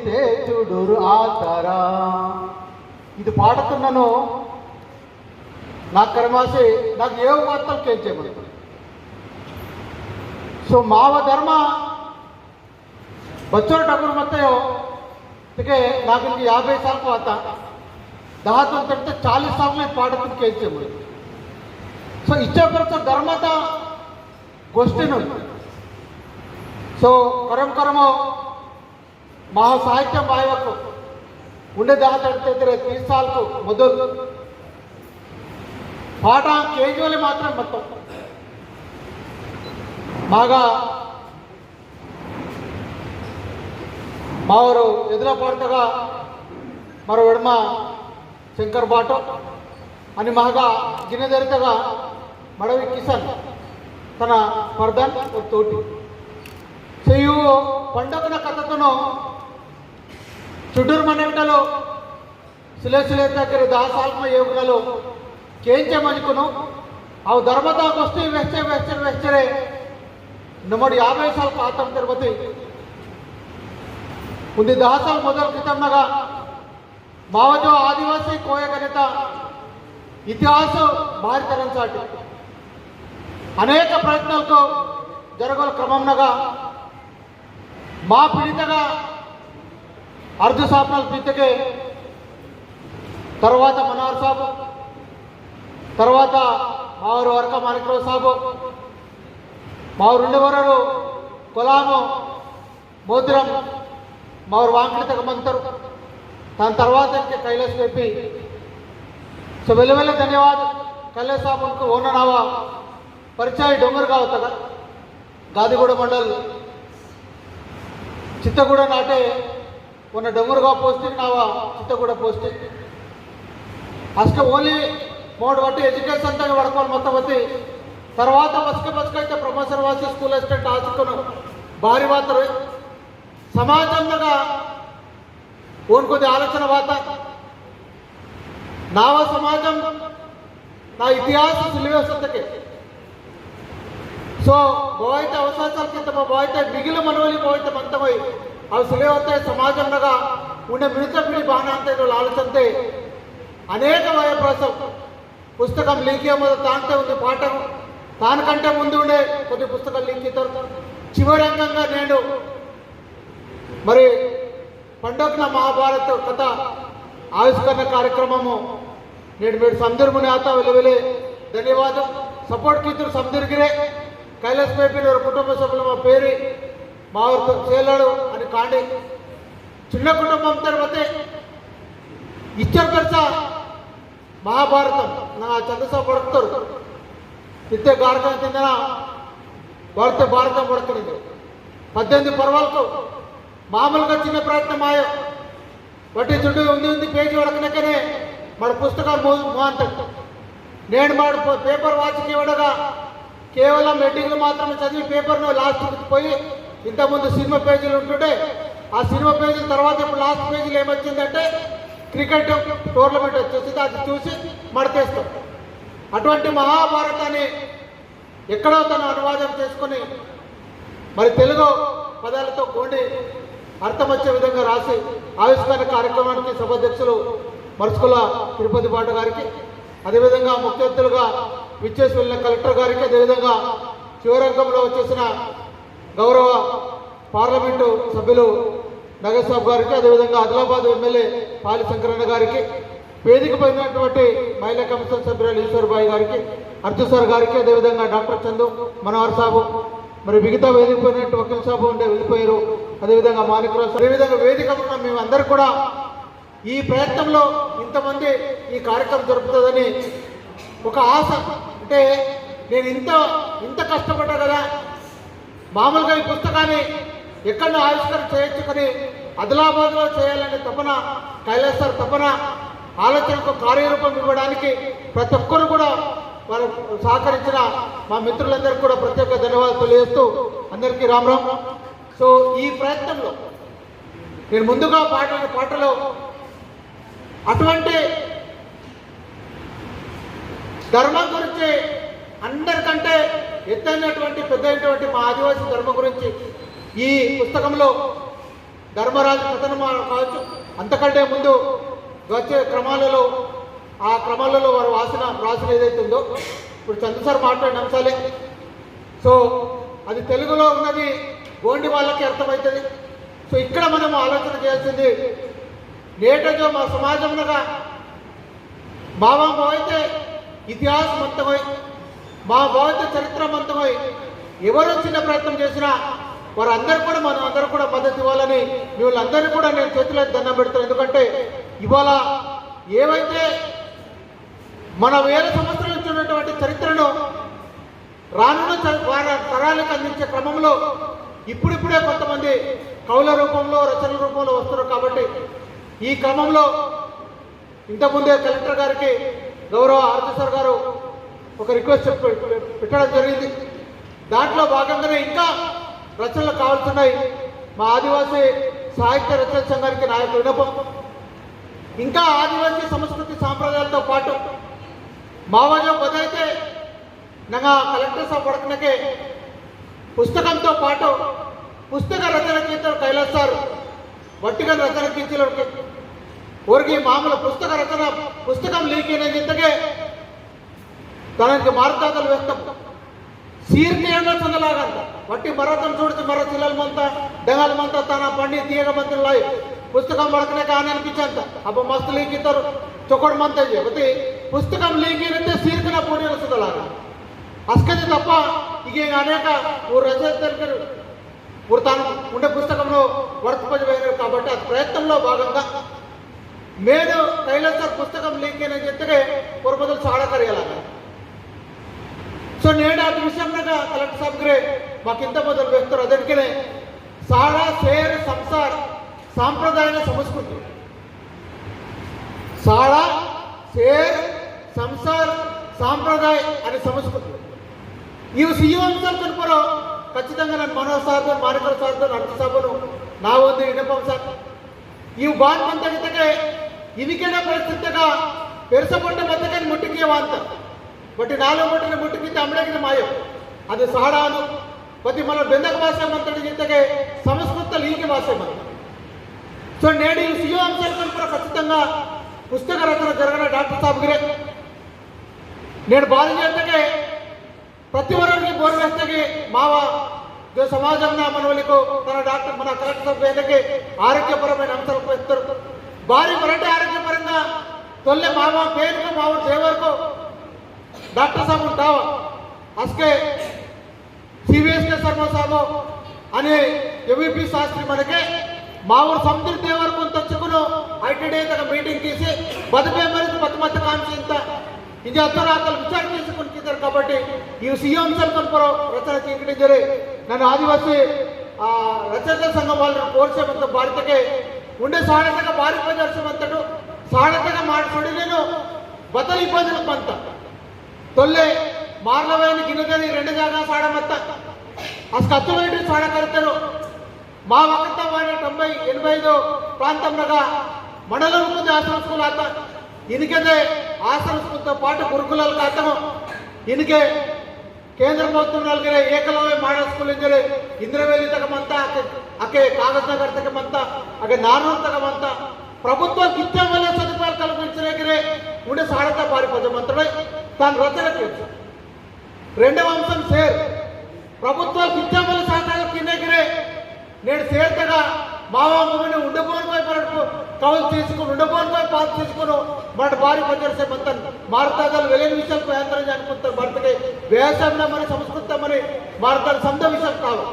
చేస్తే చూడురు ఆ తరా ఇది పాడుతున్నాను. నా కర్మాసి నాకు ఏ వార్తలు చేయించేమని సో మావ ధర్మ వచ్చిన డబ్బులు మొత్తయో అందుకే నాకు ఇంక యాభై సార్లు పోత దాహతం తింటే చాలీస్ సార్లు నేను పాడుతుంది కేసీఎం సో ఇచ్చే ధర్మత గోష్ఠి సో కరం కరమో మా సాహిత్యం బాయవకు ఉండే దహ తడితే తీస్ పాట కేజీవలి మాత్రం మొత్తం. బాగా మావారు ఎదుర పడతగా మరో విడమ శంకర్ బాట అని మహగా గిన్నెదరితగా మడవి కిషన్ తన పర్దన్ తోటి. చెయ్యు ఇವು కథతను చుట్టూరు మనవిటలో సులేసులే దగ్గర దాసాల్మ యోగులలో కేంచమనుకును. ధర్మతా వస్తే వెచ్చే వెచ్చే వెచ్చరే నమ్మడు యాభై సార్లు పాత్ర తిరుపతి. ఉంది దాసాల మొదల క్రితంగా మావజో ఆదివాసీ కోయగణిత ఇతిహాస భారతరం సాటి అనేక ప్రయత్నాలతో జరగల క్రమంగా మా పీడితగా ಅರ್ಧ ಸಾಪಲ್ ಬಿತ್ತಗೆ తర్వాత మనార్ సాబు. తర్వాత మా ఊరు వరక మాణిక్రావు సాబు. మా ఊరు ఉండేవారు కులాము మోతిరం మా ఊరు వాంకటితకు మంతరు. దాని తర్వాత ఇంకే కైలాస్ చెప్పి సో వెళ్ళవెళ్ళ ధన్యవాద కైలాస్ సాబుకు ఓననావ పరిచయ డొంగర్ కదా గాదిగూడ మండల్. చిత్తగూడ నాటే ఉన్న డొంగురుగా పోస్టింగ్ నావా అంత కూడా పోస్టింగ్ ఫస్ట్ ఓన్లీ మూడు బట్టి ఎడ్యుకేషన్ అంతా పడుకోవాలి మొత్తం వచ్చి తర్వాత బస్క బస్క అయితే ప్రొఫెసర్ వాసి స్కూల్ అసిస్టెంట్ ఆశిస్తున్న. భారీ వార్తలు సమాజంలో ఓనుకొద్ది ఆలోచన వాత నావ సమాజం నా ఇతిహాస సిలబస్కే సో బాయితే అవకాశాల కింద బాయితే మిగిలిన మనవలి బాయితే మంతమై ಅವು ಸಿಲಿವತ್ತೆ ಸಮಾಜಂನಾಗ ಉಂಡೆ ಮಿಳಿತ ಪಿಡಿ ಬಾಣ ಅಂತ ಇರೋ ಆಲೋಚನೆ అనేక వయప్రాసం పుస్తకం లీక్ అయ్యే తాంటే ఉంది పాఠం దానికంటే ముందు ఉండే కొన్ని పుస్తకాలు లీక్ అవుతారు చివరి అంగంగా నేను మరి పండోక్న మహాభారత కథ ఆవిష్కరణ కార్యక్రమము నేడు మీరు సందర్భుని ఆత వెలువెలే ధన్యవాదం సపోర్ట్ కీతులు సందరిగిరే కైలాస్ పేపీ కుటుంబ సభ్యులు మా పేరు మా ఊరు చేలాడు అని చిన్న కుటుంబం తర్వాత ఇచ్చారు తెలుసా మహాభారతం. నా చంద్రసాబు పడుతారు ఇస్తే గారకం కిందన భారత భారతం పడుతుంది పద్దెనిమిది పర్వాలకు మామూలుగా చిన్న ప్రయత్నం మాయ. వడ్డీ చుట్టూ ఉంది ఉంది పేజీ వడకనకనే మన పుస్తకాలు మో మోంతాడు నేను మాడు పేపర్ వాచికి ఇవ్వడగా కేవలం హెడ్డింగ్లు మాత్రమే చదివి పేపర్ను లాస్ట్కి పోయి ఇంతకుముందు సినిమా పేజీలు ఉంటుంటే ఆ సినిమా పేజీల తర్వాత ఇప్పుడు లాస్ట్ పేజీలు ఏమొచ్చిందంటే క్రికెట్ టోర్నమెంట్ వచ్చేసి అది చూసి మడతేస్తాం. అటువంటి మహాభారతాన్ని ఎక్కడో తను అనువాదం చేసుకొని మరి తెలుగు పదాలతో కూడి అర్థం వచ్చే విధంగా రాసి ఆవిష్కరణ కార్యక్రమానికి సభాధ్యక్షులు మరుసుకుల తిరుపతి బాట గారికి అదేవిధంగా ముఖ్య అతిథులుగా విచ్చేసి వెళ్ళిన కలెక్టర్ గారికి అదేవిధంగా శివరంగంలో వచ్చేసిన గౌరవ పార్లమెంటు సభ్యులు నగరసాబ్ గారికి అదేవిధంగా ఆదిలాబాద్ ఎమ్మెల్యే పాలి శంకరన్న గారికి వేదిక పోయినటువంటి మహిళా కమిషన్ సభ్యురాలు ఈశ్వర్బాయి గారికి అర్జున్ సార్ గారికి అదేవిధంగా డాక్టర్ చందు మనోహర్ సాబు మరి మిగతా వేదిక పోయినట్టు వకీల్ సాబు ఉండే వెళ్ళిపోయారు. అదేవిధంగా మాణికరావు అదేవిధంగా వేదిక ఉన్న మేమందరూ కూడా ఈ ప్రయత్నంలో ఇంతమంది ఈ కార్యక్రమం జరుపుతుందని ఒక ఆశ. అంటే నేను ఇంత ఇంత కష్టపడ్డా కదా మామూలుగా ఈ పుస్తకాన్ని ఎక్కడ ఆవిష్కరణ చేయించుకొని కానీ ఆదిలాబాద్లో చేయాలనే తపన కైలాసర్ తపన ఆలోచనకు కార్యరూపం ఇవ్వడానికి ప్రతి ఒక్కరు కూడా వారు సహకరించిన మా మిత్రులందరికీ కూడా ప్రత్యేక ధన్యవాదాలు తెలియజేస్తూ అందరికీ రామ్ రామ్. సో ఈ ప్రయత్నంలో నేను ముందుగా పాడిన పాటలో అటువంటి ధర్మం గురించి అందరికంటే ఎత్తైనటువంటి పెద్దైనటువంటి మా ఆదివాసీ ధర్మ గురించి ఈ పుస్తకంలో ధర్మరాజు కథనం కావచ్చు. అంతకంటే ముందు వచ్చే క్రమాలలో ఆ క్రమాలలో వారు వాసిన రాసిన ఏదైతే ఉందో ఇప్పుడు చంద్రసార్ మాట్లాడిన అంశాలే. సో అది తెలుగులో ఉన్నది గోండి వాళ్ళకి అర్థమవుతుంది. సో ఇక్కడ మనం ఆలోచన చేయాల్సింది నేటజో మా సమాజంలో మా అయితే ఇతిహాసవంతమై మా భవిత చరిత్రవంతమై ఎవరు చిన్న ప్రయత్నం చేసినా వారందరూ కూడా మనం అందరూ కూడా మద్దతు ఇవ్వాలని మిమ్మల్ని కూడా నేను చేతిలో దండం పెడతాను ఎందుకంటే ఇవాళ ఏవైతే మన వేల సంవత్సరాల నుంచి ఉన్నటువంటి చరిత్రను రానున్న తరాలకు అందించే క్రమంలో ఇప్పుడిప్పుడే కొంతమంది కవుల రూపంలో రచనల రూపంలో వస్తున్నారు కాబట్టి ఈ క్రమంలో ఇంతకుముందే కలెక్టర్ గారికి గౌరవ ఆర్జీసర్ గారు ఒక రిక్వెస్ట్ పెట్టడం జరిగింది. దాంట్లో భాగంగానే ఇంకా రచనలు కావాల్సినాయి మా ఆదివాసీ సాహిత్య రచన సంఘానికి నా వినపం ఇంకా ఆదివాసీ సంస్కృతి సాంప్రదాయాలతో పాటు మావాజం బదైతే నా కలెక్టర్ సభ పడకనకే పుస్తకంతో పాటు పుస్తక రచన కీర్తన కైలాసారు వట్టిగల వట్టిగా రచన కీర్తన ఊరికి మామూలు పుస్తక రచన పుస్తకం లీక్ అయిన ఇంతకే దానికి తనకి వేస్తాం వ్యక్తం సీర్కేయంలో చందలాగంట వట్టి మరతం చూడితే మర చిల్లల మంత డెగల మంత తన పండి తీయగ మంత్రులాయి పుస్తకం పడకనే కానీ అనిపించంత. అప్పుడు మస్తు లీక్ ఇస్తారు చొక్కడు మంత చెబితే పుస్తకం లీక్ అయినట్టే సీర్కిన పొడి వస్తుందలాగా అస్కది తప్ప ఇక అనేక ఊరు రచయితలు ఊరు తాను ఉండే పుస్తకంలో వర్తింపజేయరు కాబట్టి ఆ ప్రయత్నంలో భాగంగా. మేడు కైలాసర్ పుస్తకం లీక్ అయిన చెత్తగా ఊరు మొదలు సాడకరియాలగా సో నేను అది విషయం కలెక్టర్ సభ్యులే మాకు ఇంత మొదలు వ్యక్తులు అదనికలే సాడా సేర సంసార్ సాంప్రదాయ సంస్కృతి. సారా సేర్ సంసార్ సాంప్రదాయ అనే సంస్కృతి. ఈ సీఎం అంశాలు తెలుపురు ఖచ్చితంగా నేను మనోజ్ సార్తో మారికల సార్తో నరసి సభను నా వద్ద వినపంశాక ఇవి బాధ్యంతకే ఇదికైనా పరిస్థితిగా పెరుసపొట్ట బతకని ముట్టుకే వాంతారు ಬಟ್ ನಾಲ್ಕು ಮೀಟರ್ ಮುಟ್ಟಿಗಿಂತ అమ్మడానికి మాయం. అది ಸಹಡಾನು ప్రతి మన బెందక భాష మంత్రుడి ఇంతకే సంస్కృత లీగి భాష సో నేడు ఈ సీఎం అంశాలపై కూడా ఖచ్చితంగా పుస్తక రచన జరగన డాక్టర్ సాబ్ గురే. నేను బాధ చేస్తే ప్రతి వరకు గౌరవిస్తకి మావ సమాజంలో మన వాళ్ళకు తన డాక్టర్ మన కలెక్టర్ సభ్యు ఎంతకి ఆరోగ్యపరమైన అంశాలు ఇస్తారు. భారీ వరంటే ఆరోగ్యపరంగా తొల్లె మావ పేరుకు మావ దేవరకు డాక్టర్ साहब उठाओ आज के सीबीएस के शर्मा साहब శాస్త్రి మనకి మా ఊరు సముద్ర దేవరకం తచ్చుకును ఐటీడీ తన మీటింగ్ తీసి బతికే మరింత బతి మధ్య కాన్సింత ఇది అర్ధరాత్రులు విచారణ చేసుకుంటున్నారు కాబట్టి ఈ సీఎం సంకల్పం రచన చేయడం జరి. నన్ను ఆదివాసి రచయిత సంఘం వాళ్ళని కోర్సేమంత భారతకి ఉండే సాడతగా భారీ ప్రదర్శన అంతటు సాడతగా మాట్లాడి నేను బతలు ఇబ్బందులకు అంతా ತೊಲ್ಲೆ ಮಾರ್ಲವೇನು ಗಿನದಲ್ಲಿ రెండు ಜಾಗ ಸಾಡ ಮತ್ತ అసలు అర్థమైంది సాడ కడతారు మా వక్త వాడి తొంభై ఎనభై ఐదు ప్రాంతంలో మండలం ఉంది ఆశ్రమ స్కూల్ ఆత ఇదికదే ఆశ్రమ స్కూల్తో పాటు గురుకులాలకు అర్థము ఇదికే కేంద్ర ప్రభుత్వం నలుగురే ఏకలవ్య మోడల్ స్కూల్ ఇంజరే ఇంద్రవేలి తగమంత అకే కాగజ్ నగర్ తగమంత అకే నానూరు తగమంత ప్రభుత్వం కిచ్చం వల్ల సదుపాయాలు కల్పించలేకరే ఉండే సాడత పారి మంత్రులై తాను రచన చేశారు రెండవ అంశం సేర్ ప్రభుత్వాలు కిచ్చం వల్ల సహకారం కిందకిరే నేను సేర్తగా మావామని మమ్మల్ని ఉండబోనిపై మనకు కవలు తీసుకుని ఉండబోనిపై పాత తీసుకుని మన భారీ పనిచేసే మొత్తం మారుతాదాలు వెళ్ళని విషయాలు ప్రయంత్రం అనుకుంటారు భర్తకి వ్యవసాయంలో మన సంస్కృతం అని మారుతాడు సంద విషయం కావాలి